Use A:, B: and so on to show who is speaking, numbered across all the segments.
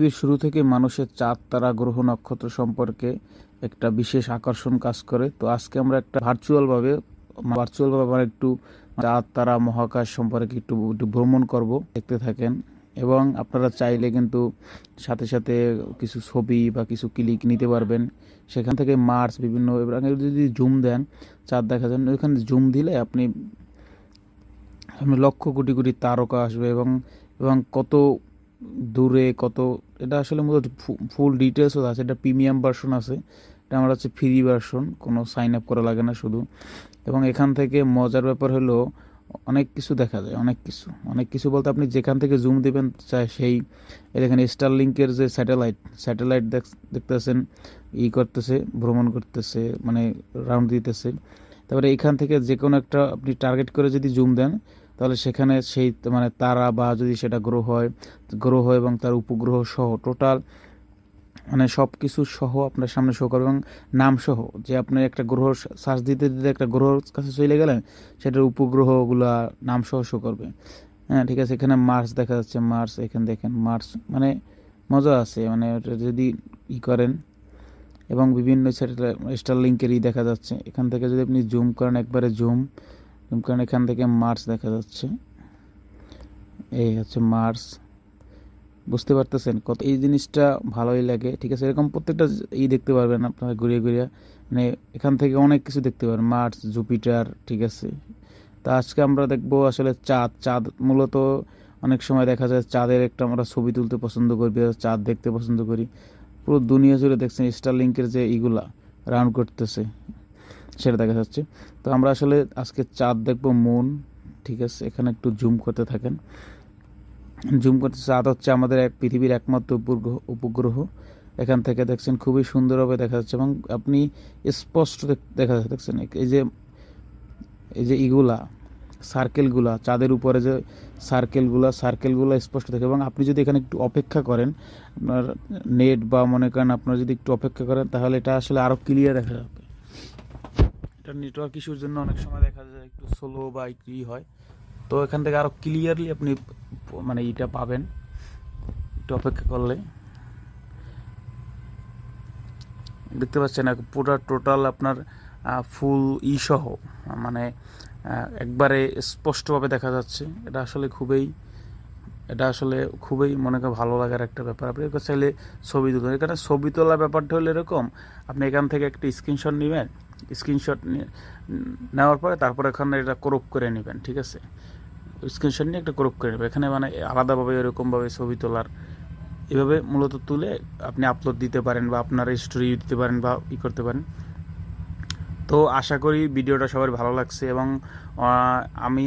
A: পৃথিবীর শুরু থেকে মানুষের চাঁদ, তারা, গ্রহ নক্ষত্র সম্পর্কে একটা বিশেষ আকর্ষণ কাজ করে। তো আজকে আমরা একটা ভার্চুয়াল ভাবে ভার্চুয়াল ভাবে আমরা একটু চাঁদ, তারা, মহাকাশ সম্পর্কে একটু একটু ভ্রমণ করব, দেখতে থাকেন। এবং আপনারা চাইলে কিন্তু সাথে সাথে কিছু ছবি বা কিছু ক্লিক নিতে পারবেন। সেখান থেকে মার্স বিভিন্ন যদি জুম দেন, চাঁদ দেখা যান ওইখানে জুম দিলে আপনি লক্ষ কোটি কোটি তারকা আসবে এবং এবং কত দূরে কত, এটা আসলে মূলত ফুল ডিটেলসও আছে। এটা প্রিমিয়াম ভার্সন আছে। এটা আমার হচ্ছে ফ্রি ভার্সন কোনো সাইন আপ করা লাগে না শুধু। এবং এখান থেকে মজার ব্যাপার হলো, অনেক কিছু দেখা যায়, অনেক কিছু। অনেক কিছু বলতে আপনি যেখান থেকে জুম দেবেন, চাই সেই এই দেখেন স্টার লিঙ্কের যে স্যাটেলাইট স্যাটেলাইট দেখতেছেন, ই করতেছে, ভ্রমণ করতেছে মানে রাউন্ড দিতেছে। তারপরে এখান থেকে যে কোনো একটা আপনি টার্গেট করে যদি জুম দেন তাহলে সেখানে সেই মানে তারা বা যদি সেটা গ্রহ হয়, গ্রহ এবং তার উপগ্রহ সহ টোটাল মানে সব কিছু সহ আপনার সামনে শো করবে এবং নাম সহ যে আপনি একটা গ্রহ সার্চ দিতে দিতে একটা গ্রহর কাছে চলে গেলেন, সেটার উপগ্রহগুলা নাম সহ শো করবে। হ্যাঁ ঠিক আছে, এখানে মার্স দেখা যাচ্ছে মার্স এখানে দেখেন মার্স মানে মজা আছে মানে যদি ই করেন এবং বিভিন্ন স্টার লিঙ্কেরই দেখা যাচ্ছে। এখান থেকে যদি আপনি জুম করেন, একবারে জুম করেন এখান থেকে মার্স দেখা যাচ্ছে। এই হচ্ছে মার্স বুঝতে পারতেছেন কত এই জিনিসটা ভালোই লাগে। ঠিক আছে, এরকম প্রত্যেকটা ই দেখতে পারবেন আপনারা ঘুরিয়ে ঘুরিয়ে। মানে এখান থেকে অনেক কিছু দেখতে পারবেন। মার্স জুপিটার ঠিক আছে। তা আজকে আমরা দেখব আসলে চাঁদ। চাঁদ মূলত অনেক সময় দেখা যায় চাঁদের একটা আমরা ছবি তুলতে পছন্দ করি চাঁদ দেখতে পছন্দ করি। পুরো দুনিয়া জুড়ে দেখছেন স্টার লিঙ্কের যে ইগুলা রাউন্ড করতেছে। সেটা দেখা যাচ্ছে। তো আমরা আসলে আজকে চাঁদ দেখব, মুন, ঠিক আছে? এখানে একটু জুম করতে থাকেন। জুম করতে, চাঁদ হচ্ছে আমাদের এক, পৃথিবীর একমাত্র উপগ্রহ উপগ্রহ। এখান থেকে দেখছেন খুবই সুন্দরভাবে দেখা যাচ্ছে এবং আপনি স্পষ্ট দেখা যাচ্ছে, দেখছেন? এই যে এই যে ইগুলা সার্কেলগুলা চাঁদের উপরে যে সার্কেলগুলা সার্কেলগুলো স্পষ্ট দেখে এবং আপনি যদি এখানে একটু অপেক্ষা করেন, আপনার নেট বা মনে করেন আপনার যদি একটু অপেক্ষা করেন, তাহলে এটা আসলে আরও ক্লিয়ার দেখা যাবে। এটা নেটওয়ার্ক ইস্যুর জন্য অনেক সময় দেখা যায় একটু স্লো বা একটু ই হয়। তো এখান থেকে আরও ক্লিয়ারলি আপনি মানে ইটা পাবেন একটু অপেক্ষা করলে। দেখতে পাচ্ছেন পুরো টোটাল আপনার ফুল ই সহ মানে একবারে স্পষ্টভাবে দেখা যাচ্ছে। এটা আসলে খুবই, এটা আসলে খুবই মনে করেন ভালো লাগার একটা ব্যাপার। আপনি চাইলে ছবি তুলবেন এখানে ছবি তোলার ব্যাপারটা হলো এরকম, আপনি এখান থেকে একটা স্ক্রিনশট নেবেন স্ক্রিনশট নেওয়ার পরে তারপর এখানে এটা ক্রপ করে নেবেন, ঠিক আছে? স্ক্রিনশট নিয়ে একটা ক্রপ করে নেবেন। এখানে মানে আলাদাভাবে এরকমভাবে ছবি তোলার, এভাবে মূলত তুলে আপনি আপলোড দিতে পারেন বা আপনার স্টোরি দিতে পারেন বা ই করতে পারেন। তো আশা করি ভিডিওটা সবার ভালো লাগছে এবং আমি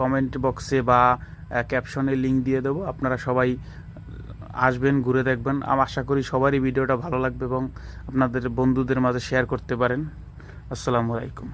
A: কমেন্ট বক্সে বা ক্যাপশনে লিঙ্ক দিয়ে দেবো। আপনারা সবাই আসবেন, ঘুরে দেখবেন। আমি, আশা করি সবারই ভিডিওটা ভালো লাগবে এবং আপনাদের বন্ধুদের মাঝে শেয়ার করতে পারেন। আসসালামু আলাইকুম।